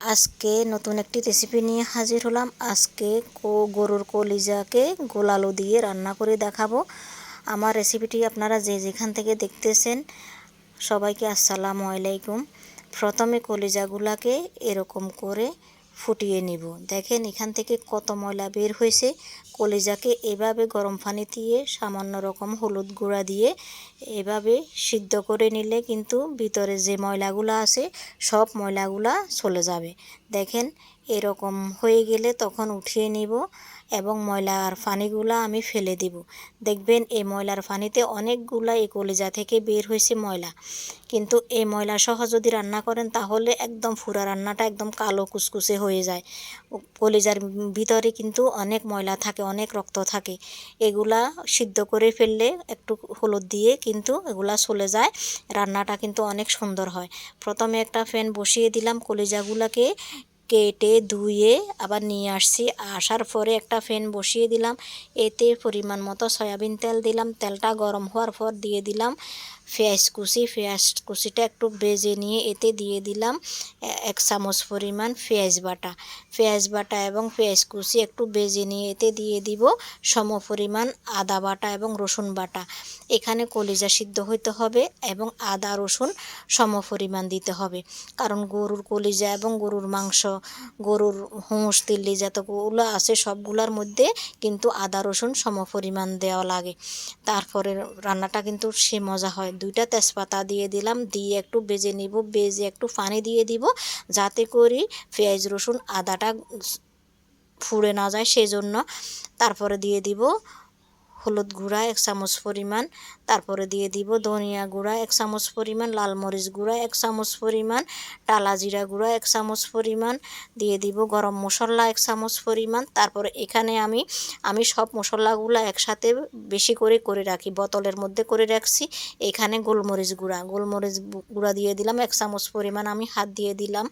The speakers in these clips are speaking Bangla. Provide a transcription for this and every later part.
আজকে নতুন একটি রেসিপি নিয়ে হাজির হলাম। আজকে কো গরুর কলিজাকে গোলালো দিয়ে রান্না করে দেখাবো। আমার রেসিপিটি আপনারা যে যেখান থেকে দেখতেছেন, সবাইকে আসসালামু আলাইকুম। প্রথমে কলিজাগুলাকে এরকম করে ফুটিয়ে নিব। দেখেন এখান থেকে কত ময়লা বের হয়েছে। কলিজাকে এভাবে গরম পানি দিয়ে সামান্য রকম হলুদ গুঁড়া দিয়ে এভাবে সিদ্ধ করে নিলে কিন্তু ভিতরে যে ময়লাগুলো আছে, সব ময়লাগুলা চলে যাবে। দেখেন এরকম হয়ে গেলে তখন উঠিয়ে নিব। এবং ময়লার পানিগুলা আমি ফেলে দিব। দেখবেন, এই ময়লার পানিতে অনেকগুলা এই কলিজা থেকে বের হয়েছে ময়লা। কিন্তু এই ময়লা সহ যদি রান্না করেন, তাহলে একদম ফুরা রান্নাটা একদম কালো কুসকুসে হয়ে যায়। কলিজার ভিতরে কিন্তু অনেক ময়লা থাকে, অনেক রক্ত থাকে। এগুলা সিদ্ধ করে ফেললে একটু হলুদ দিয়ে কিন্তু এগুলা চলে যায়, রান্নাটা কিন্তু অনেক সুন্দর হয়। প্রথমে একটা ফ্যান বসিয়ে দিলাম কলিজাগুলাকে। কেটে ধুয়ে আবার নিয়ে আসছি। আসার পরে একটা ফ্যান বসিয়ে দিলাম। এতে পরিমাণ মতো সয়াবিন তেল দিলাম। তেলটা গরম হওয়ার পর দিয়ে দিলাম পেঁয়াজ কুচি। পেঁয়াজ কুচিটা একটু বেজে নিয়ে এতে দিয়ে দিলাম এক চামচ পরিমাণ পেঁয়াজ বাটা। পেঁয়াজ বাটা এবং পেঁয়াজ কুচি একটু বেজে নিয়ে এতে দিয়ে দিব সম পরিমাণ আদা বাটা এবং রসুন বাটা। এখানে কলিজা সিদ্ধ হইতে হবে এবং আদা রসুন সম পরিমাণ দিতে হবে। কারণ গরুর কলিজা এবং গরুর মাংস গরুর হুঁস তিল্লি যতগুলো আছে সবগুলোর মধ্যে কিন্তু আদা, রসুন সম পরিমাণ দেওয়া লাগে। তারপরে রান্নাটা কিন্তু সে মজা হয়। দুইটা তেজপাতা দিয়ে দিলাম, দিয়ে একটু বেজে নিব, বেজে একটু পানি দিয়ে দিব, যাতে করি পেঁয়াজ, রসুন, আদাটা ফুড়ে না যায় সেজন্য। তারপরে দিয়ে দিব হলুদ গুঁড়া, এক চামচ পরিমাণ তারপরে দিয়ে দিব ধনিয়া গুঁড়া, এক চামচ পরিমাণ লাল মরিচ গুঁড়া, এক চামচ পরিমাণ টালা জিরা গুঁড়া, এক চামচ পরিমাণ দিয়ে দিব গরম মশলা, এক চামচ পরিমাণ। তারপরে এখানে আমি আমি সব মশলাগুলো একসাথে বেশি করে করে রাখি, বোতলের মধ্যে করে রাখছি। এখানে গোলমরিচ গুঁড়া গোলমরিচ গুঁড়া দিয়ে দিলাম, এক চামচ পরিমাণ আমি হাত দিয়ে দিলাম।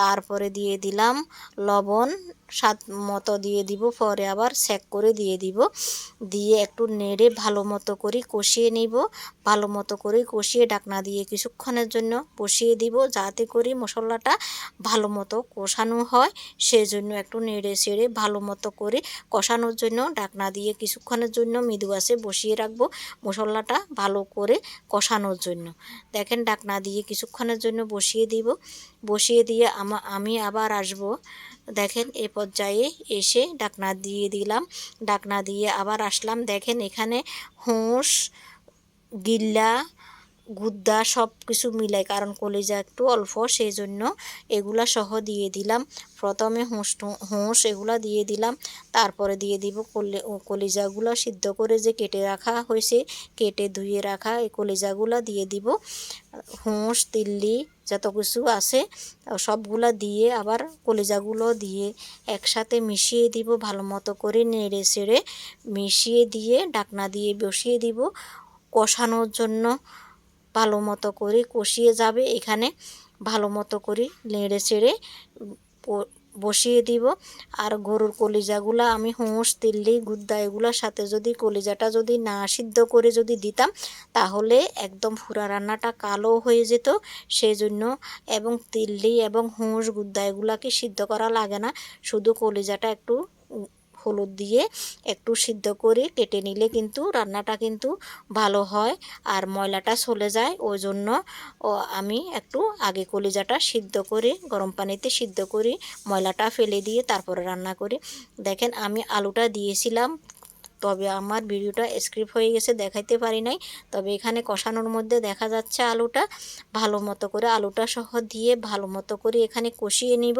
তারপরে দিয়ে দিলাম লবণ, স্বাদ মতো দিয়ে দিব, পরে আবার সেক করে দিয়ে দিব। দিয়ে একটু নেড়ে ভালো মতো করে কষিয়ে নিব। ভালো মতো করে কষিয়ে ডাকনা দিয়ে কিছুক্ষণের জন্য বসিয়ে দিব যাতে করে মশলাটা ভালো মতো কষানো হয়। সেজন্য একটু নেড়ে ছেড়ে ভালো মতো করে কষানোর জন্য ডাকনা দিয়ে কিছুক্ষণের জন্য মৃদু আছে বসিয়ে রাখব মশলাটা ভালো করে কষানোর জন্য। দেখেন ডাকনা দিয়ে কিছুক্ষণের জন্য বসিয়ে দিব। বসিয়ে দিয়ে আমি আবার আসব। দেখেন এ পর্যায়ে এসে ডাকনা দিয়ে দিলাম। ডাকনা দিয়ে আবার আসলাম। দেখেন এখানে হোঁস গিল্লা, গুদ্দা সব কিছু মিলাই, কারণ কলিজা একটু অল্প সেই জন্য এগুলা সহ দিয়ে দিলাম। প্রথমে হোঁস হোঁস এগুলা দিয়ে দিলাম। তারপরে দিয়ে দিব কলি কলিজাগুলো সিদ্ধ করে যে কেটে রাখা হয়েছে, কেটে ধুয়ে রাখা এই কলিজাগুলো দিয়ে দিব। হোঁস তিল্লি যত কিছু আছে সবগুলা দিয়ে আবার কলিজাগুলো দিয়ে একসাথে মিশিয়ে দিব ভালো মতো করে নেড়ে চেড়ে মিশিয়ে দিয়ে ডাকনা দিয়ে বসিয়ে দিব। কষানোর জন্য ভালো মতো করে কষিয়ে যাবে। এখানে ভালো মতো করে নেড়ে চেড়ে বসিয়ে দিব। আর গরুর কলিজাগুলা আমি হুঁস তিল্লি গুদ্দা এগুলোর সাথে যদি কলিজাটা যদি না সিদ্ধ করে যদি দিতাম, তাহলে একদম ফুরা রান্নাটা কালো হয়ে যেত। সেই জন্য এবং তিল্লি এবং হুঁস গুদ্দা এগুলাকে সিদ্ধ করা লাগে না। শুধু কলিজাটা একটু হলুদ দিয়ে একটু সিদ্ধ করে কেটে নিলে কিন্তু রান্নাটা কিন্তু ভালো হয় আর ময়লাটা চলে যায়। ওই জন্য আমি একটু আগে কলিজাটা সিদ্ধ করে, গরম পানিতে সিদ্ধ করে ময়লাটা ফেলে দিয়ে তারপরে রান্না করি। দেখেন আমি আলুটা দিয়েছিলাম, তবে আমার ভিডিওটা স্ক্রিপ্ট হয়ে গেছে, দেখাইতে পারি নাই। তবে এখানে কষানোর মধ্যে দেখা যাচ্ছে আলুটা ভালো মতো করে, আলুটা সহ দিয়ে ভালো মতো করে এখানে কষিয়ে নিব।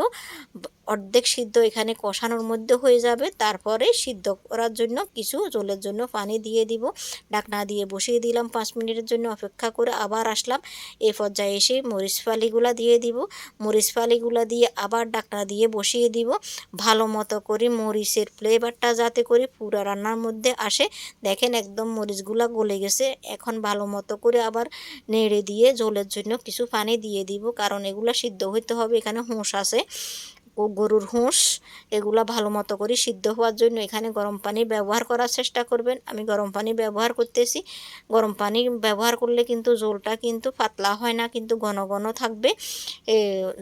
অর্ধেক সিদ্ধ এখানে কষানোর মধ্যে হয়ে যাবে। তারপরে সিদ্ধ করার জন্য কিছু জলের জন্য পানি দিয়ে দিব। ডাকনা দিয়ে বসিয়ে দিলাম পাঁচ মিনিটের জন্য অপেক্ষা করে আবার আসলাম। এ পর্যায়ে এসে মরিচ ফালিগুলা দিয়ে দিব। মরিচ ফালিগুলা দিয়ে আবার ডাকনা দিয়ে বসিয়ে দিব। ভালো মতো করে মরিচের ফ্লেভারটা যাতে করে পুরো রান্নার মধ্যে আসে। দেখেন একদম মরিচগুলা গলে গেছে। এখন ভালো মতো করে আবার নেড়ে দিয়ে জলের জন্য কিছু পানি দিয়ে দিব। কারণ এগুলো সিদ্ধ হইতে হবে। এখানে হুঁশ আছে। ও গরুর হুঁস এগুলা ভালো মতো করে সিদ্ধ হওয়ার জন্য এখানে গরম পানি ব্যবহার করার চেষ্টা করবেন। আমি গরম পানি ব্যবহার করতেছি। গরম পানি ব্যবহার করলে কিন্তু ঝোলটা কিন্তু পাতলা হয় না, কিন্তু ঘন ঘন থাকবে এ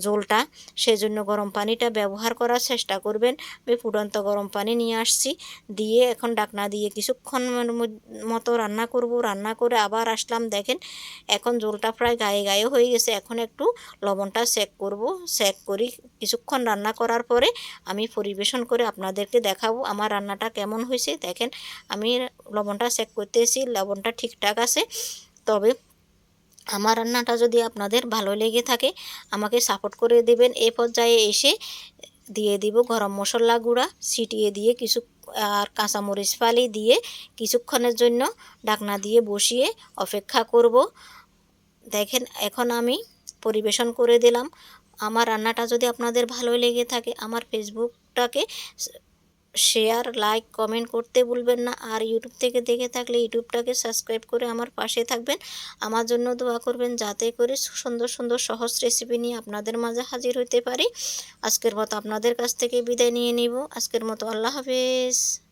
ঝোলটা। সেজন্য গরম পানিটা ব্যবহার করার চেষ্টা করবেন। আমি ফুটন্ত গরম পানি নিয়ে আসছি। দিয়ে এখন ডাকনা দিয়ে কিছুক্ষণ মতো রান্না করব। রান্না করে আবার আসলাম, দেখেন এখন ঝোলটা প্রায় গায়ে গায়ে হয়ে গেছে। এখন একটু লবণটা সেক করব। সেক করি, কিছুক্ষণ রান্না করার পরে আমি পরিবেশন করে আপনাদেরকে দেখাবো আমার রান্নাটা কেমন হয়েছে। দেখেন, আমি লবণটা চেক করতেছি, লবণটা ঠিকঠাক আছে। তবে আমার রান্নাটা যদি আপনাদের ভালো লেগে থাকে, আমাকে সাপোর্ট করে দেবেন। এই পর্যায়ে এসে দিয়ে দিব গরম মশলা গুঁড়া, ছিটিয়ে দিয়ে কিছু, আর কাঁচামরিচ ফালি দিয়ে কিছুক্ষণের জন্য ডাকনা দিয়ে বসিয়ে অপেক্ষা করব। দেখেন, এখন আমি পরিবেশন করে দিলাম। আমার রান্নাটা যদি আপনাদের ভালো লেগে থাকে, আমার ফেসবুকটাকে শেয়ার লাইক কমেন্ট করতে ভুলবেন না। আর ইউটিউব থেকে দেখে থাকলে ইউটিউবটাকে সাবস্ক্রাইব করে আমার পাশে থাকবেন। আমার জন্য দোয়া করবেন যাতে করে সুন্দর সুন্দর সহজ রেসিপি নিয়ে আপনাদের মাঝে হাজির হতে পারি। আজকের মতো আপনাদের কাছ থেকে বিদায় নিয়ে নিব। আজকের মতো আল্লাহ হাফেজ।